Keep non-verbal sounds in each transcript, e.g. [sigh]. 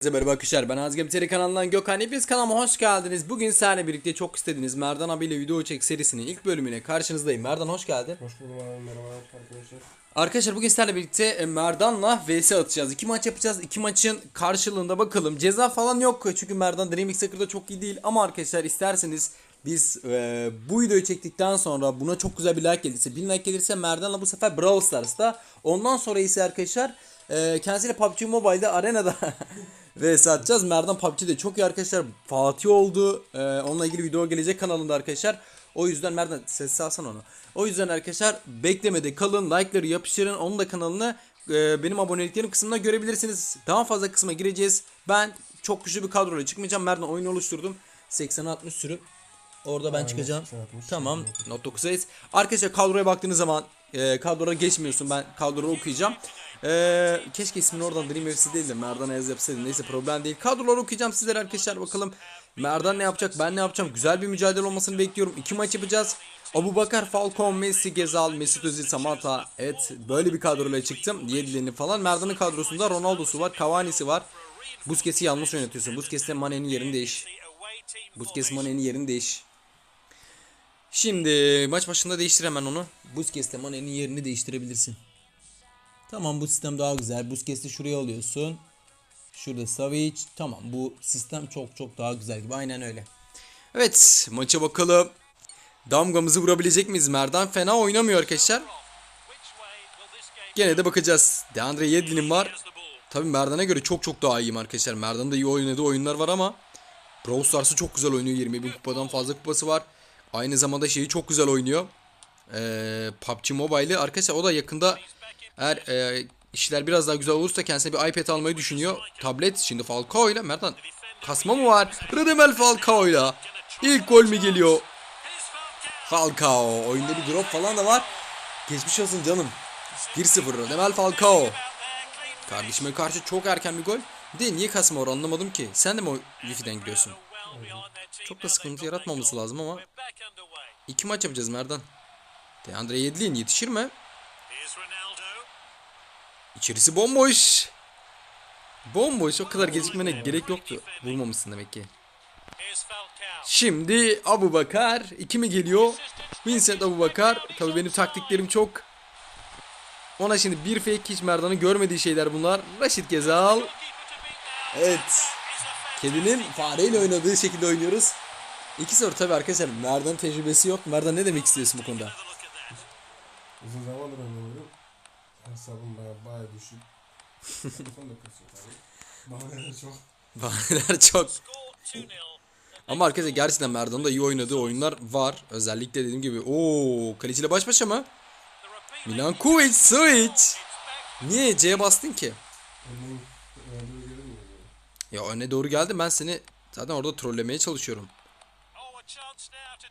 Herkese merhaba arkadaşlar ben Azgem Teri kanalından Gökhan Hepiniz kanalıma hoş geldiniz. Bugün sizlerle birlikte çok istediğiniz Merdan abiyle video çek serisinin ilk bölümüne karşınızdayım. Merdan hoş geldin. Hoş buldum abi merhaba arkadaşlar. Arkadaşlar bugün sizlerle birlikte e, Merdan'la vs atacağız. İki maç yapacağız. İki maçın karşılığında bakalım. Ceza falan yok çünkü Merdan Dream Hacker'da çok iyi değil. Ama arkadaşlar isterseniz biz e, bu videoyu çektikten sonra buna çok güzel bir like gelirse 1000 like gelirse Merdan'la bu sefer Brawl Stars'ta. Ondan sonra ise arkadaşlar e, kendisiyle PUBG Mobile'de arenada [laughs] vs atacağız. Merdan PUBG'de çok iyi arkadaşlar. Fatih oldu. E, onunla ilgili video gelecek kanalında arkadaşlar. O yüzden Merdan sessiz alsan onu. O yüzden arkadaşlar beklemede kalın. Like'ları yapıştırın. Onun da kanalını e, benim aboneliklerim kısmında görebilirsiniz. Daha fazla kısma gireceğiz. Ben çok güçlü bir kadroyla çıkmayacağım. Merdan oyun oluşturdum. 80-60 sürüp orada ben çıkacağım. 80-60 Tamam. Not 9'dayız. Arkadaşlar kadroya baktığınız zaman e, kadroya geçmiyorsun. Ben kadroları okuyacağım. E, keşke ismini oradan Dream FC değil de Merdan Ayaz yapsaydım. Neyse problem değil. Kadroları okuyacağım sizlere arkadaşlar bakalım. Merdan ne yapacak ben ne yapacağım. Güzel bir mücadele olmasını bekliyorum. İki maç yapacağız. Abu Bakar, Falcon, Messi, Gezal, Mesut Özil, Samata. Evet böyle bir kadroyla çıktım. Diğerlerini falan. Merdan'ın kadrosunda Ronaldo'su var. Cavani'si var. Busquets'i yanlış oynatıyorsun. Busquets'le Mane'nin yerini değiş. Busquets Mane'nin yerini değiş. Şimdi maç başında değiştir hemen onu. Busquets'le Mane'nin yerini değiştirebilirsin. Tamam bu sistem daha güzel. Busquets'i şuraya alıyorsun. Şurada Savic. Tamam bu sistem çok çok daha güzel gibi. Aynen öyle. Evet maça bakalım. Damgamızı vurabilecek miyiz? Merdan fena oynamıyor arkadaşlar. Gene de bakacağız. Deandre Yedlin'im var. Tabii Merdan'a göre çok çok daha iyiyim arkadaşlar. Merdan'da iyi oynadığı oyunlar var ama Brawl Stars'ı çok güzel oynuyor. 20 bin kupadan fazla kupası var. Aynı zamanda şeyi çok güzel oynuyor. Ee, PUBG Mobile'i arkadaşlar o da yakında eğer e, işler biraz daha güzel olursa kendisine bir iPad almayı düşünüyor. Tablet şimdi Falcao ile Merdan kasma mı var? Radamel Falcao ile ilk gol mü geliyor? Falcao oyunda bir drop falan da var. Geçmiş olsun canım. 1-0 Radamel Falcao. Kardeşime karşı çok erken bir gol. De niye kasma var anlamadım ki. Sen de mi Wi-Fi'den gidiyorsun? Çok da sıkıntı yaratmaması lazım ama. İki maç yapacağız Merdan. Deandre Yedlin yetişir mi? İçerisi bomboş. Bomboş o kadar gecikmene gerek yoktu. Bulmamışsın demek ki. Şimdi Abu Bakar. iki mi geliyor? Vincent Abu Bakar. Tabii benim taktiklerim çok. Ona şimdi bir fake hiç Merdan'ın görmediği şeyler bunlar. Raşit Gezal. Evet. Kedinin fareyle oynadığı şekilde oynuyoruz. İki soru tabii arkadaşlar. Merdan'ın tecrübesi yok. Merdan ne demek istiyorsun bu konuda? Uzun zamandır oynamıyorum. Hesabım baya baya düşük. Telefon da kasıyor tabii. Bahaneler çok. Bahaneler çok. Ama arkadaşlar gerçekten Merdan'ın da iyi oynadığı oyunlar var. Özellikle dediğim gibi. Oo, kaleciyle baş başa mı? Milan Kuvic, Switch. Niye C'ye bastın ki? Onun öldüğü görür mü? Ya öne doğru geldim ben seni zaten orada trollemeye çalışıyorum.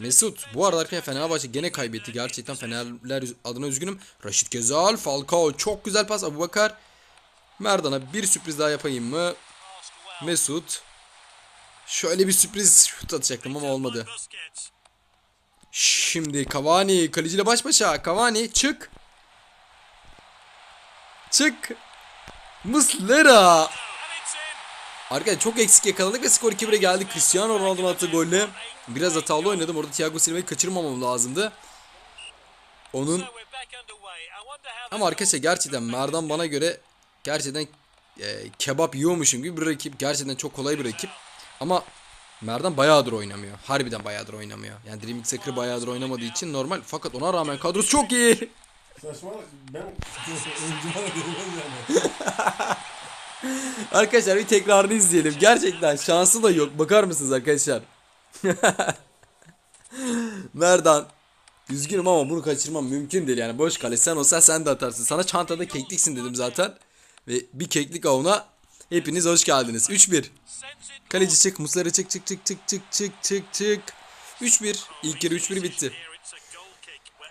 Mesut bu arada arkadaşlar Fenerbahçe gene kaybetti. Gerçekten Fenerler adına üzgünüm. Raşit Gezal, Falcao çok güzel pas. Abubakar. Merdan'a bir sürpriz daha yapayım mı? Mesut. Şöyle bir sürpriz şut atacaktım ama olmadı. Şimdi Cavani kaleciyle baş başa. Cavani çık. Çık. Muslera. Arkadaşlar çok eksik yakaladık ve skor 2-1'e geldi. Cristiano Ronaldo'nun attığı golle biraz hatalı oynadım. Orada Thiago Silva'yı kaçırmamam lazımdı. Onun ama arkadaşlar gerçekten Merdan bana göre gerçekten e, kebap yiyormuşum gibi bir rakip. Gerçekten çok kolay bir rakip. Ama Merdan bayağıdır oynamıyor. Harbiden bayağıdır oynamıyor. Yani Dream X Hacker bayağıdır oynamadığı için normal. Fakat ona rağmen kadrosu çok iyi. Saçma ben [laughs] Arkadaşlar bir tekrarını izleyelim. Gerçekten şansı da yok. Bakar mısınız arkadaşlar? [laughs] Merdan. Üzgünüm ama bunu kaçırmam mümkün değil yani. Boş kale sen olsa sen de atarsın. Sana çantada kekliksin dedim zaten. Ve bir keklik avına hepiniz hoş geldiniz. 3-1. Kaleci çık. Muslera çık çık çık çık çık çık çık çık. 3-1. İlk yarı 3-1 bitti.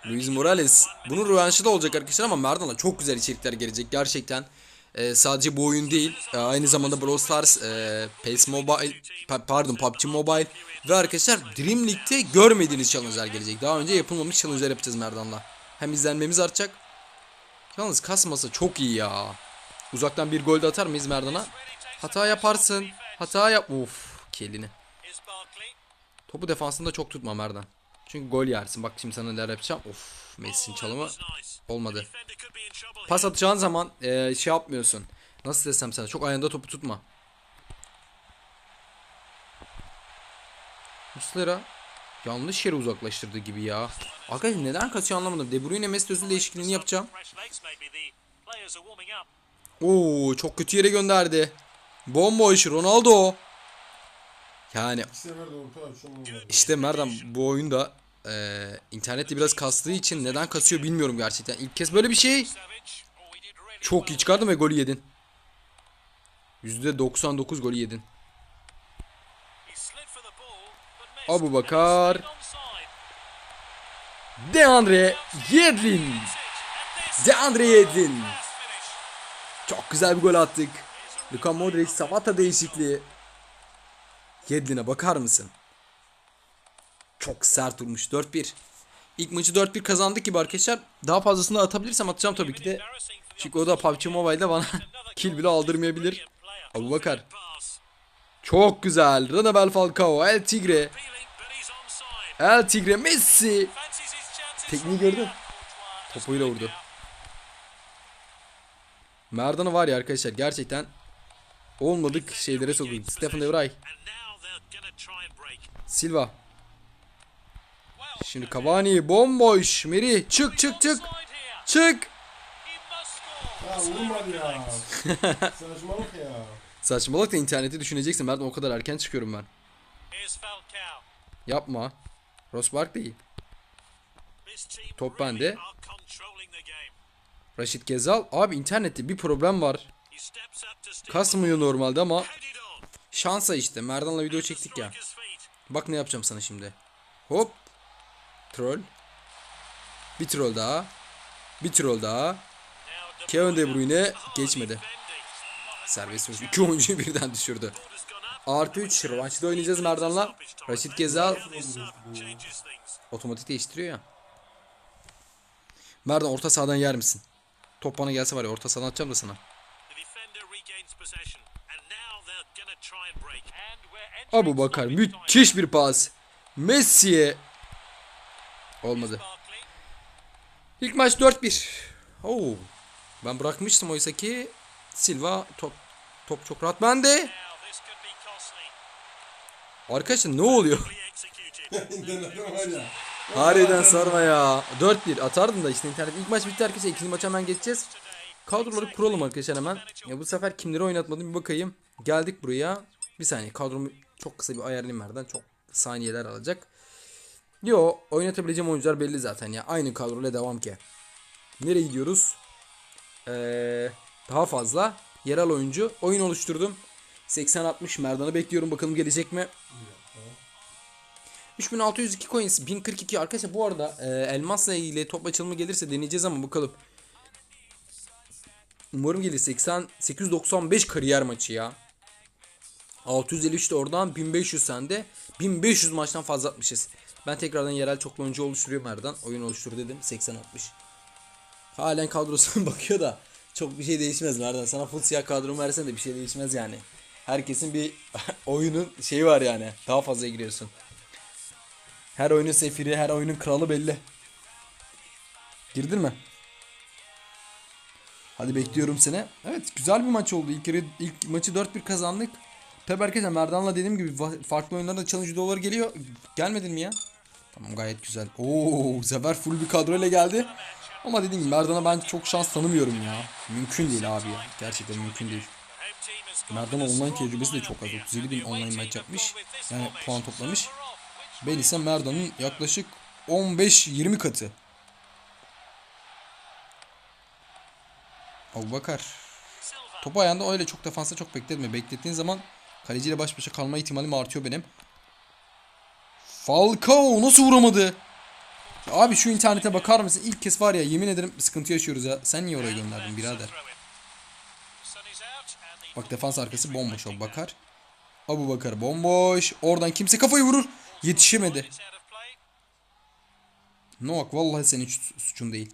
Luis Morales. Bunun rövanşı da olacak arkadaşlar ama Merdan'a çok güzel içerikler gelecek gerçekten. Ee, sadece bu oyun değil. Ee, aynı zamanda Brawl Stars, e, PES Mobile, pa- pardon PUBG Mobile ve arkadaşlar Dream League'de görmediğiniz challenge'lar gelecek. Daha önce yapılmamış challenge'lar yapacağız Merdan'la. Hem izlenmemiz artacak. Yalnız kasması çok iyi ya. Uzaktan bir gol de atar mıyız Merdan'a? Hata yaparsın. Hata yap. Uf kelini. Topu defansında çok tutma Merdan. Çünkü gol yersin. Bak şimdi sana neler yapacağım. Of Messi'nin çalımı olmadı. Pas atacağın zaman eee, şey yapmıyorsun. Nasıl desem sana çok ayağında topu tutma. Muslera yanlış yere uzaklaştırdı gibi ya. Arkadaşlar neden kaçıyor anlamadım. De Bruyne Mesut Özil değişikliğini yapacağım. Oo çok kötü yere gönderdi. Bomboş Ronaldo. Yani işte Merdan bu oyunda eee internette biraz kastığı için neden kasıyor bilmiyorum gerçekten. İlk kez böyle bir şey. Çok iyi çıkardın ve golü yedin. %99 golü yedin. Abu Bakar. Deandre Yedlin. Deandre Yedlin. Çok güzel bir gol attık. Luka Modric Savata değişikliği. Yedlin'e bakar mısın? Çok sert vurmuş 4-1. İlk maçı 4-1 kazandık gibi arkadaşlar. Daha fazlasını atabilirsem atacağım tabii ki de. Çünkü o da PUBG Mobile'de bana [laughs] kill bile aldırmayabilir. Abu Bakar. Çok güzel. Radamel Falcao, El Tigre. El Tigre Messi. Tekniği gördün. Topuyla vurdu. Merdan'ı var ya arkadaşlar gerçekten olmadık şeylere sokuyor. Stephen De Vrij. Silva. Şimdi Cavani bomboş. Meri çık çık çık. Çık. Ya. [laughs] Saçmalık ya. Saçmalık da interneti düşüneceksin. Merdan o kadar erken çıkıyorum ben. Yapma. Rosberg değil. Top bende. Raşit Gezal. Abi internette bir problem var. Kasmıyor normalde ama şansa işte. Merdan'la video çektik ya. Bak ne yapacağım sana şimdi. Hop. Troll. Bir troll daha. Bir troll daha. Kevin De Bruyne geçmedi. Serbest vuruş. İki oyuncuyu birden düşürdü. Artı 3 rövanşta oynayacağız Merdan'la. Raşit Gezal otomatik değiştiriyor ya. Merdan orta sahadan yer misin? Top bana gelse var ya orta sahadan atacağım da sana. Abu Bakar müthiş bir pas. Messi'ye olmadı. İlk maç 4-1. Oo. Ben bırakmıştım oysa ki Silva top top çok rahat bende. Arkadaşlar ne oluyor? [laughs] Harbiden sarma ya. 4-1 atardım da işte internet. İlk maç bitti arkadaşlar. İkinci maça hemen geçeceğiz. Kadroları kuralım arkadaşlar hemen. Ya bu sefer kimleri oynatmadım bir bakayım. Geldik buraya. Bir saniye kadromu çok kısa bir ayarlayayım nereden. Çok saniyeler alacak. Yo oynatabileceğim oyuncular belli zaten ya. Aynı kadroyla devam ki. Nereye gidiyoruz? Ee, daha fazla. Yerel oyuncu. Oyun oluşturdum. 80-60 Merdan'ı bekliyorum. Bakalım gelecek mi? 3602 coins 1042 arkadaşlar bu arada e, elmasla ilgili top açılımı gelirse deneyeceğiz ama bakalım. Umarım gelir 80 895 kariyer maçı ya. 653 de oradan 1500 sende 1500 maçtan fazla atmışız. Ben tekrardan yerel çoklu oyuncu oluşturuyorum Erdan. Oyun oluştur dedim 80 60. Halen kadrosuna [laughs] bakıyor da çok bir şey değişmez Merdan. Sana full siyah kadromu versen de bir şey değişmez yani. Herkesin bir [laughs] oyunun şeyi var yani. Daha fazla giriyorsun. Her oyunun sefiri, her oyunun kralı belli. Girdin mi? Hadi bekliyorum seni. Evet güzel bir maç oldu. İlk, yarı- ilk maçı 4-1 kazandık. Tabi arkadaşlar Merdan'la dediğim gibi farklı oyunlarda challenge videoları geliyor. Gelmedin mi ya? Tamam gayet güzel. Oo, bu full bir kadroyla geldi. Ama dediğim gibi Merdan'a ben çok şans tanımıyorum ya. Mümkün değil abi ya. Gerçekten mümkün değil. Merdan online tecrübesi de çok az. 37 bin online maç yapmış. Yani puan toplamış. Ben ise Merdan'ın yaklaşık 15-20 katı. Abu Bakar. Topu ayağında öyle çok defansa çok bekletme. Beklettiğin zaman kaleciyle baş başa kalma ihtimalim artıyor benim. Falcao nasıl vuramadı? Abi şu internete bakar mısın? İlk kez var ya yemin ederim sıkıntı yaşıyoruz ya. Sen niye oraya gönderdin birader? Bak defans arkası bomboş Abu Bakar. Abu Bakar bomboş. Oradan kimse kafayı vurur. Yetişemedi. Novak vallahi senin hiç suçun değil.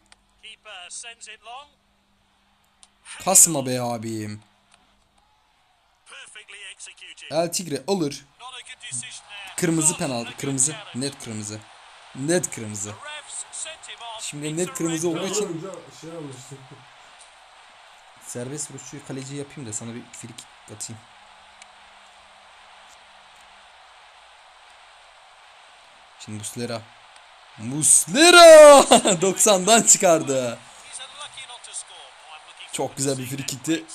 Kasma be abim. El Tigre alır. Kırmızı penaltı. Kırmızı. Net kırmızı. Net kırmızı. Şimdi net kırmızı olduğu için şey almıştım. serbest vuruşçuyu kaleci yapayım da sana bir free kick atayım. Şimdi Muslera. Muslera [laughs] 90'dan çıkardı. Çok güzel bir free kickti.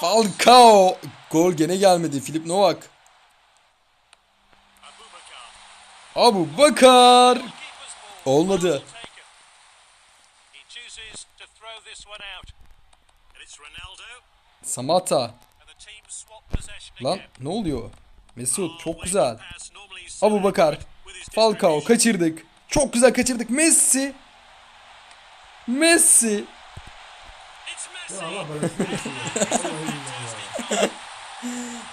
Falcao gol gene gelmedi. Filip Novak. Abu Bakar. Olmadı. Samata. Lan ne oluyor? Mesut çok güzel. Abu Bakar. Falcao kaçırdık. Çok güzel kaçırdık. Messi. Messi.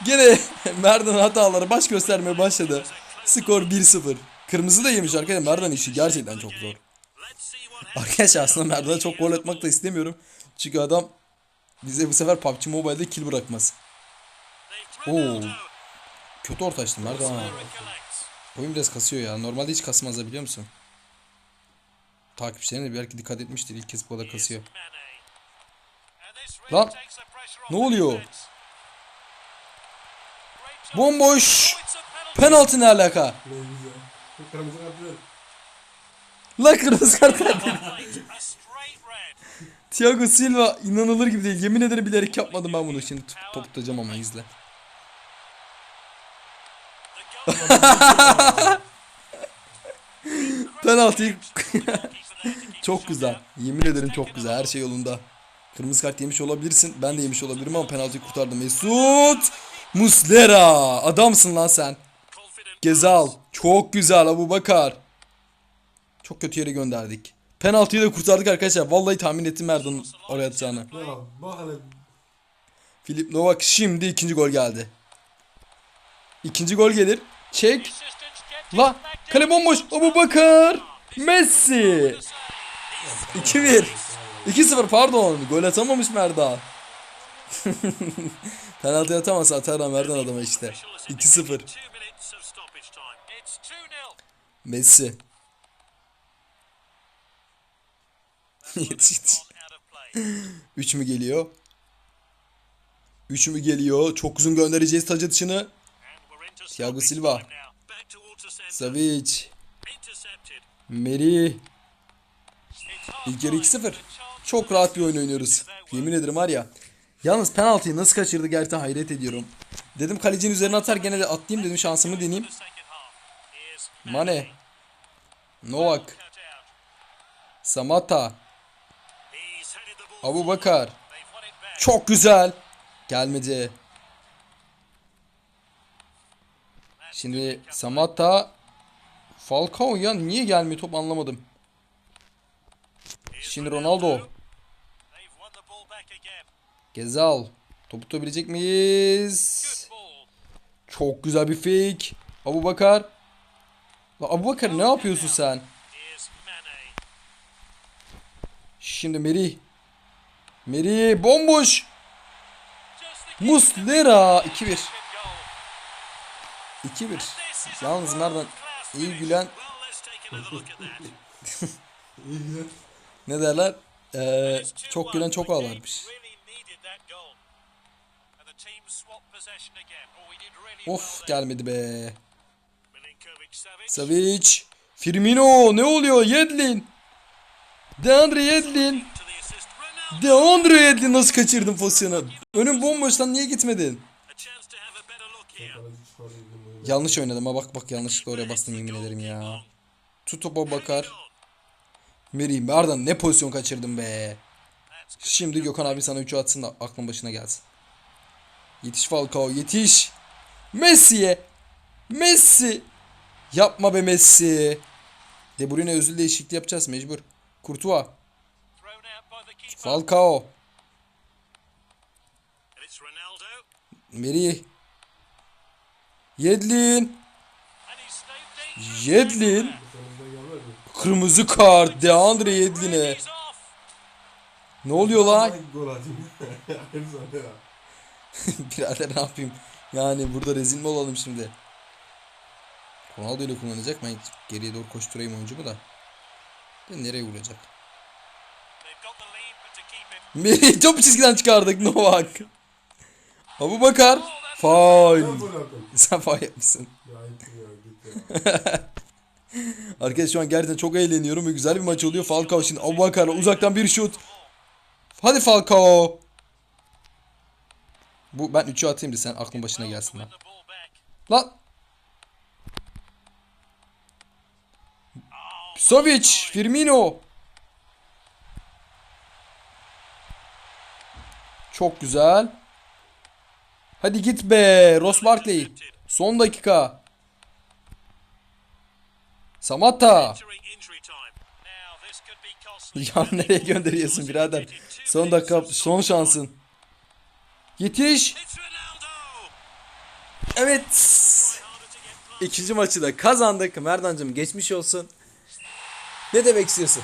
Gene [laughs] Merdan hataları baş göstermeye başladı. Skor 1-0. Kırmızı da yemiş arkadaşlar. Merdan işi gerçekten çok zor. Arkadaşlar aslında Merdan'a çok gol atmak da istemiyorum. Çünkü adam bize bu sefer PUBG Mobile'de kill bırakmaz. Oo. Kötü orta açtı Merdan. Oyun biraz kasıyor ya. Normalde hiç kasmaz biliyor musun? Takipçilerine de belki dikkat etmiştir. İlk kez bu kadar kasıyor. Lan ne oluyor? Bomboş. Penaltı ne alaka? Ne güzel. Kırmızı kart ver. La kırmızı kart verdi. [laughs] Thiago Silva inanılır gibi değil. Yemin ederim bilerek yapmadım ben bunu. Şimdi top tutacağım ama izle. [laughs] Penaltıyı [laughs] çok güzel. Yemin ederim çok güzel. Her şey yolunda. Kırmızı kart yemiş olabilirsin. Ben de yemiş olabilirim ama penaltıyı kurtardım. Mesut Muslera. Adamsın lan sen. Gezal. Çok güzel Abu Bakar. Çok kötü yere gönderdik. Penaltıyı da kurtardık arkadaşlar. Vallahi tahmin ettim Merdan'ın oraya atacağını. Filip Novak şimdi ikinci gol geldi. İkinci gol gelir. Çek. La kale bomboş. Abu Bakar. Messi. 2-1. 2-0 pardon. Gol atamamış Merdan. [laughs] Penaltı atamasa atar Merdan adama işte. 2-0. Messi. Yetiş. 3 mü geliyor? 3 mü geliyor? Çok uzun göndereceğiz taç atışını. Thiago Silva. Savic. Meri. İlk yarı 2-0. Çok rahat bir oyun oynuyoruz. Yemin ederim var ya. Yalnız penaltıyı nasıl kaçırdı gerçekten hayret ediyorum. Dedim kalecinin üzerine atar gene de atlayayım dedim şansımı deneyeyim. Mane. Novak. Samata. Abu Bakar. Çok güzel. Gelmedi. Şimdi Samata Falcao ya niye gelmiyor top anlamadım. Şimdi Ronaldo. Gezal. Topu tutabilecek miyiz? Çok güzel bir fake. Abu Bakar. La Abu Bakar ne yapıyorsun sen? Şimdi Meri. Meri bomboş. Muslera 2-1. 2-1. Yalnız Merdan [laughs] iyi gülen ne derler? Ee, çok gülen çok ağlarmış. Of gelmedi be. Savic. Firmino ne oluyor? Yedlin. Deandre Yedlin. Deandre Yedlin nasıl kaçırdın pozisyonu? Önün bomboştan niye gitmedin? Yanlış oynadım ha bak bak yanlışlıkla oraya bastım yemin ederim ya. Tut topa bakar. Meri Merdan ne pozisyon kaçırdım be. Şimdi Gökhan abi sana 3'ü atsın da aklın başına gelsin. Yetiş Falcao yetiş. Messi'ye. Messi. Yapma be Messi. De Bruyne özül değişikliği yapacağız mecbur. Courtois. Falcao. Meri. Yedlin. Yedlin. Kırmızı kart Deandre Yedlin'e. Ne oluyor lan? [laughs] [laughs] Birader ne yapayım? Yani burada rezil mi olalım şimdi? Ronaldo ile kullanacak. Ben geriye doğru koşturayım oyuncumu da. De nereye vuracak? Topu çizgiden çıkardık Novak. Abu Bakar. Faul. Sen faul yapmışsın. [laughs] Arkadaşlar şu an gerçekten çok eğleniyorum ve güzel bir maç oluyor. Falcao şimdi Abu Bakar'la uzaktan bir şut. Hadi Falcao. Bu ben 3'ü atayım da sen aklın başına gelsin lan. Lan. Savic, Firmino. Çok güzel. Hadi git be Ross Barkley. Son dakika. Samatta. [laughs] Ya nereye gönderiyorsun birader? Son dakika son şansın. Yetiş. Evet. İkinci maçı da kazandık. Merdancığım geçmiş olsun. Ne demek istiyorsun?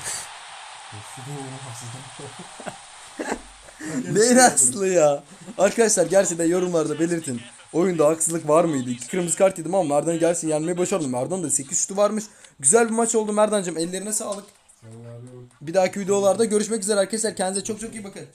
Neyin aslı ya? Arkadaşlar gerçekten yorumlarda belirtin. Oyunda haksızlık var mıydı? İki kırmızı kart yedim ama Merdan'ı gerçekten yenmeyi başardım. Merdan da 8 şutu varmış. Güzel bir maç oldu Merdancığım. Ellerine sağlık. Bir dahaki videolarda görüşmek üzere arkadaşlar. Kendinize çok çok iyi bakın.